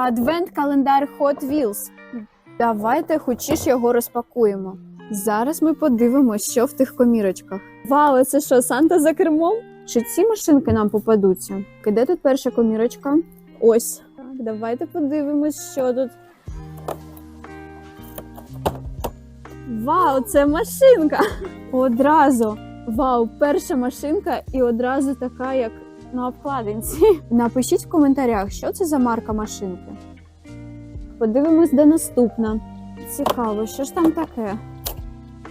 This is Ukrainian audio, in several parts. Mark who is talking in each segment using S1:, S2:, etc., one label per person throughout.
S1: Адвент-календар Hot Wheels. Давайте хочеш його розпакуємо. Зараз ми подивимося, що в тих комірочках. Вау, це що, Санта за кермом? Чи ці машинки нам попадуться? Де тут перша комірочка? Ось. Так, давайте подивимось, що тут. Вау, це машинка! Одразу. Вау, перша машинка і одразу така, як на обкладинці. Напишіть в коментарях, що це за марка машинки. Подивимось, де наступна. Цікаво, що ж там таке?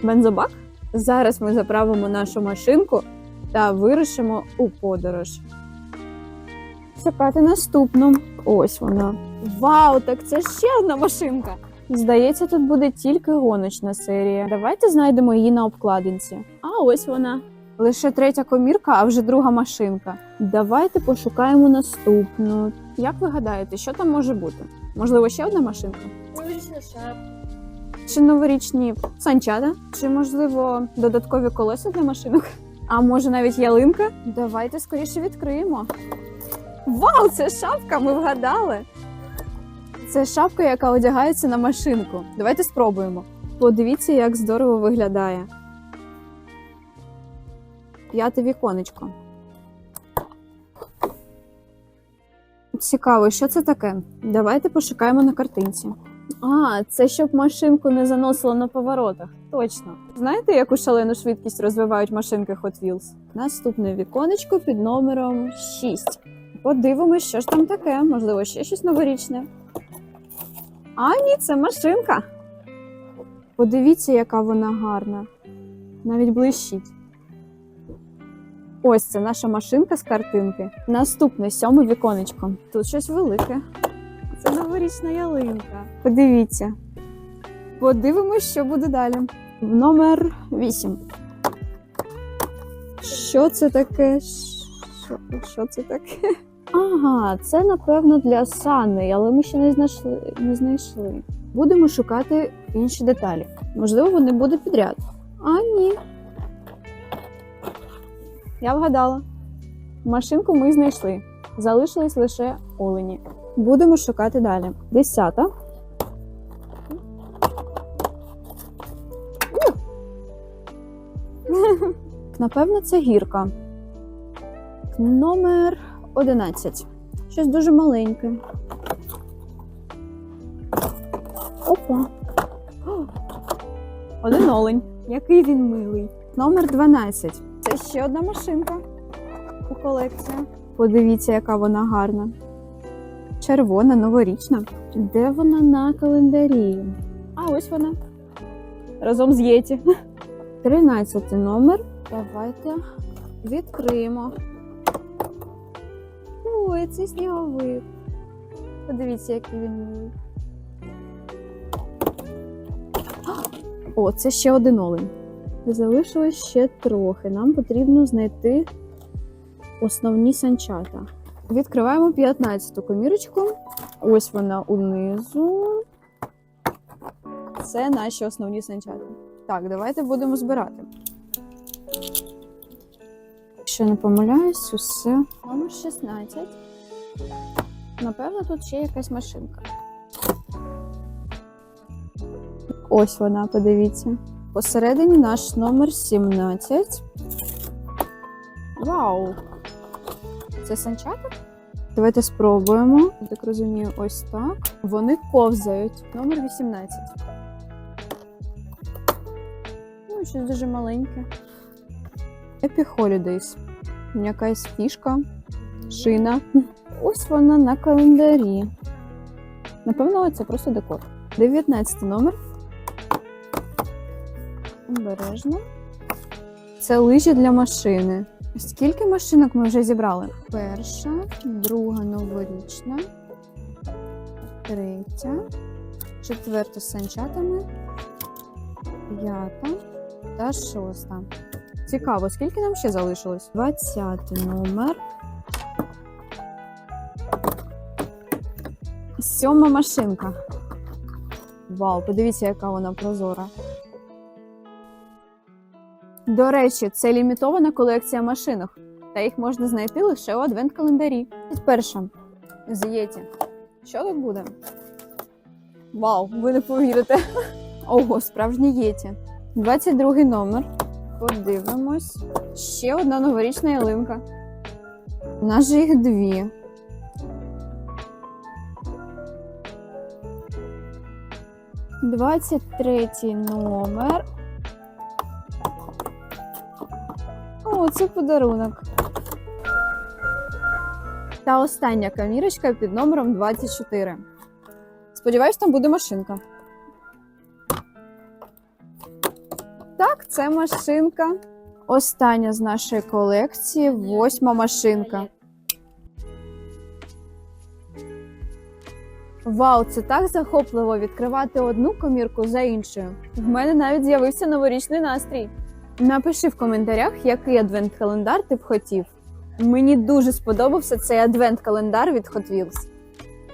S1: Бензобак? Зараз ми заправимо нашу машинку та вирушимо у подорож. Шукати наступну. Ось вона. Вау, так це ще одна машинка. Здається, тут буде тільки гоночна серія. Давайте знайдемо її на обкладинці. А ось вона. Лише третя комірка, а вже друга машинка. Давайте пошукаємо наступну. Як ви гадаєте, що там може бути? Можливо, ще одна машинка?
S2: Новорічна шапка.
S1: Чи новорічні санчата? Чи можливо додаткові колеса для машинок? А може навіть ялинка? Давайте скоріше відкриємо. Вау, це шапка! Ми вгадали. Це шапка, яка одягається на машинку. Давайте спробуємо. Подивіться, як здорово виглядає. П'яте віконечко. Цікаво, що це таке? Давайте пошукаємо на картинці. А, це щоб машинку не заносило на поворотах. Точно. Знаєте, яку шалену швидкість розвивають машинки Hot Wheels? Наступне віконечко під номером 6. Подивимось, що ж там таке. Можливо, ще щось новорічне. А, ні, це машинка. Подивіться, яка вона гарна. Навіть блищить. Ось це наша машинка з картинки. Наступне сьоме віконечко. Тут щось велике. Це новорічна ялинка. Подивіться. Подивимось, що буде далі. Номер 8. Що це таке? Що, що це таке? Ага, це напевно для Сани, але ми ще не знайшли. Не знайшли. Будемо шукати інші деталі. Можливо, вони будуть підряд. А ні. Я вгадала. Машинку ми знайшли. Залишились лише олені. Будемо шукати далі. Десята. Напевно, це гірка. Номер 11. Щось дуже маленьке. Опа. Один олень. Який він милий. Номер 12. Це ще одна машинка у колекції. Подивіться, яка вона гарна. Червона, новорічна. Де вона на календарі? А ось вона. Разом з Єті. 13 номер. Давайте відкриємо. Ой, це сніговик. Подивіться, який він милий. О, це ще один олень. Залишилось ще трохи. Нам потрібно знайти основні санчата. Відкриваємо 15-ту комірочку. Ось вона унизу. Це наші основні санчата. Так, давайте будемо збирати. Якщо не помиляюсь, усе. Номер 16. Напевно, тут ще якась машинка. Ось вона, подивіться. Посередині наш номер 17. Вау! Це санчата? Давайте спробуємо. Я так розумію, ось так. Вони ковзають. Номер 18. Ну, щось дуже маленьке. Happy Holidays. Якась фішка, шина. Ось вона на календарі. Напевно, це просто декор. 19 номер. Обережно. Це лижі для машини. Скільки машинок ми вже зібрали? Перша, друга новорічна, третя, четверта з санчатами, п'ята та шоста. Цікаво, скільки нам ще залишилось? 20 номер. Сьома машинка. Вау, подивіться, яка вона прозора. До речі, це лімітована колекція машинок, та їх можна знайти лише у адвент-календарі. Перша з Єті. Що тут буде? Вау, ви не повірите. Ого, справжній єті. 22 номер. Подивимось. Ще одна новорічна ялинка. У нас же їх дві. Двадцять третій номер. О, це подарунок. Та остання камірочка під номером 24. Сподіваюсь, там буде машинка. Так, це машинка. Остання з нашої колекції восьма машинка. Вау, це так захопливо відкривати одну комірку за іншою. В мене навіть з'явився новорічний настрій. Напиши в коментарях, який адвент-календар ти б хотів. Мені дуже сподобався цей адвент-календар від Hot Wheels.